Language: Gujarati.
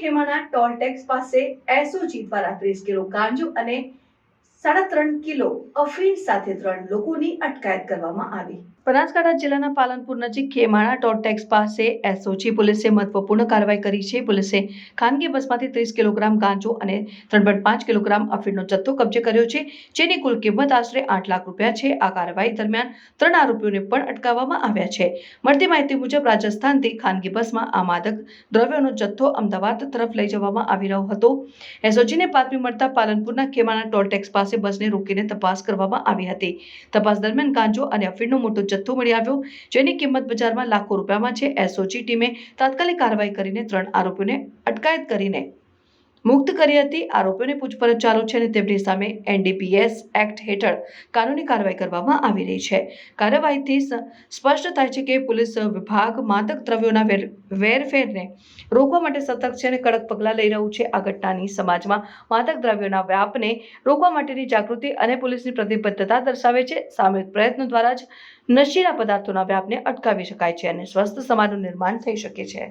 ખેમાના ટોલ ટેક્સ પાસે એસઓજી દ્વારા ત્રીસ કિલો ગાંજો અને સાડા ત્રણ કિલો અફીણ સાથે ત્રણ લોકોની અટકાયત કરવામાં આવી. બનાસકાંઠા જિલ્લાના પાલનપુર નજીક ખેમાણા ટોલ ટેક્સ પાસે એસઓજી પોલીસે મહત્વપૂર્ણ કાર્યવાહી કરી છે. પોલીસે ખાનગી બસમાંથી ત્રીસ કિલોગ્રામ ગાંજો અને ત્રણ પોઈન્ટ પાંચ કિલોગ્રામ અફીણનો જથ્થો કબજે કર્યો છે, જેની કુલ કિંમત આશરે આઠ લાખ રૂપિયા છે. આ કાર્યવાહી દરમિયાન ત્રણ આરોપીઓને પણ અટકાવવામાં આવ્યા છે. મળતી માહિતી મુજબ રાજસ્થાનથી ખાનગી બસમાં આ માદક દ્રવ્યોનો જથ્થો અમદાવાદ તરફ લઈ જવામાં આવી રહ્યો હતો. એસઓજીને બાતમી મળતા પાલનપુરના ખેમાણા ટોલ ટેક્સ પાસે બસને રોકીને તપાસ કરવામાં આવી હતી. તપાસ દરમિયાન ગાંજો અને અફીણનો મોટો જથ્થો મળી આવ્યો, જેની કિંમત બજારમાં લાખો રૂપિયામાં છે. એસઓજી ટીમે તાત્કાલિક કાર્યવાહી કરીને ત્રણ આરોપીઓને અટકાયત કરીને મુક્ત કરી હતી. આરોપીઓની પૂછપરછ ચાલુ છે અને તેમની સામે એનડીપીએસ એક્ટ હેઠળ કાનૂની કાર્યવાહી કરવામાં આવી રહી છે. કાર્યવાહીથી સ્પષ્ટ થાય છે કે પોલીસ વિભાગ માદક દ્રવ્યોના વેરફેરને રોકવા માટે સતર્ક છે અને કડક પગલાં લઈ રહ્યું છે. આ ઘટનાની સમાજમાં માદક દ્રવ્યોના વ્યાપને રોકવા માટેની જાગૃતિ અને પોલીસની પ્રતિબદ્ધતા દર્શાવે છે. સામૂહિક પ્રયત્નો દ્વારા જ નશીલા પદાર્થોના વ્યાપને અટકાવી શકાય છે અને સ્વસ્થ સમાજનું નિર્માણ થઈ શકે છે.